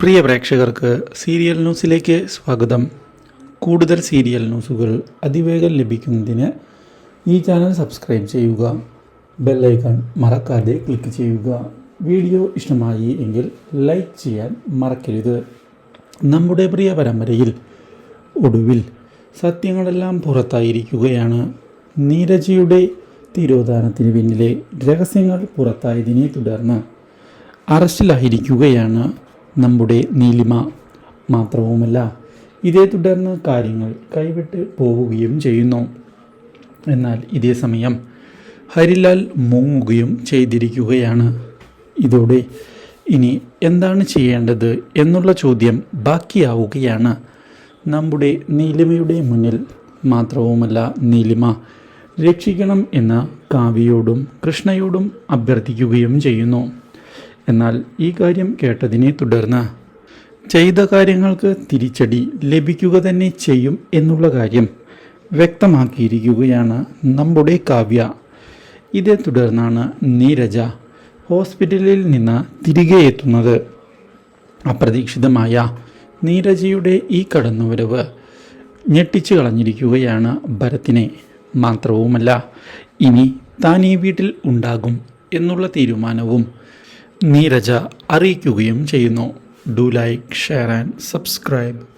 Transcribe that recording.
പ്രിയ പ്രേക്ഷകർക്ക് സീരിയൽ ന്യൂസിലേക്ക് സ്വാഗതം. കൂടുതൽ സീരിയൽ ന്യൂസുകൾ അതിവേഗം ലഭിക്കുന്നതിന് ഈ ചാനൽ സബ്സ്ക്രൈബ് ചെയ്യുക. ബെല്ലൈക്കൺ മറക്കാതെ ക്ലിക്ക് ചെയ്യുക. വീഡിയോ ഇഷ്ടമായി എങ്കിൽ ലൈക്ക് ചെയ്യാൻ മറക്കരുത്. നമ്മുടെ പ്രിയ പരമ്പരയിൽ ഒടുവിൽ സത്യങ്ങളെല്ലാം പുറത്തായിരിക്കുകയാണ്. നീരജയുടെ തിരോധാനത്തിന് പിന്നിലെ രഹസ്യങ്ങൾ പുറത്തായതിനെ തുടർന്ന് അറസ്റ്റിലായിരിക്കുകയാണ് നമ്മുടെ നീലിമ മാത്രവുമല്ല ഇതേ തുടർന്ന് കാര്യങ്ങൾ കൈവിട്ട് പോവുകയും ചെയ്യുന്നു. എന്നാൽ ഇതേ സമയം ഹരിലാൽ മുങ്ങുകയും ചെയ്തിരിക്കുകയാണ്. ഇതോടെ ഇനി എന്താണ് ചെയ്യേണ്ടത് എന്നുള്ള ചോദ്യം ബാക്കിയാവുകയാണ്. നമ്മുടെ നീലിമയുടെ മുന്നിൽ മാത്രവുമല്ല നീലിമ രക്ഷിക്കണം എന്ന കാവ്യയോടും കൃഷ്ണയോടും അഭ്യർത്ഥിക്കുകയും ചെയ്യുന്നു. എന്നാൽ ഈ കാര്യം കേട്ടതിനെ തുടർന്ന് ചെയ്ത കാര്യങ്ങൾക്ക് തിരിച്ചടി ലഭിക്കുക തന്നെ ചെയ്യും എന്നുള്ള കാര്യം വ്യക്തമാക്കിയിരിക്കുകയാണ് നമ്മുടെ കാവ്യ. ഇതേ തുടർന്നാണ് നീരജ ഹോസ്പിറ്റലിൽ നിന്ന് തിരികെ എത്തുന്നത്. അപ്രതീക്ഷിതമായ നീരജയുടെ ഈ കടന്നുവരവ് ഞെട്ടിച്ചു കളഞ്ഞിരിക്കുകയാണ് ഭരത്തിനെ. മാത്രവുമല്ല ഇനി താൻ ഈ വീട്ടിൽ ഉണ്ടാകും എന്നുള്ള തീരുമാനവും നീരജ അറിയിക്കുകയും ചെയ്യുന്നു. Do like share and subscribe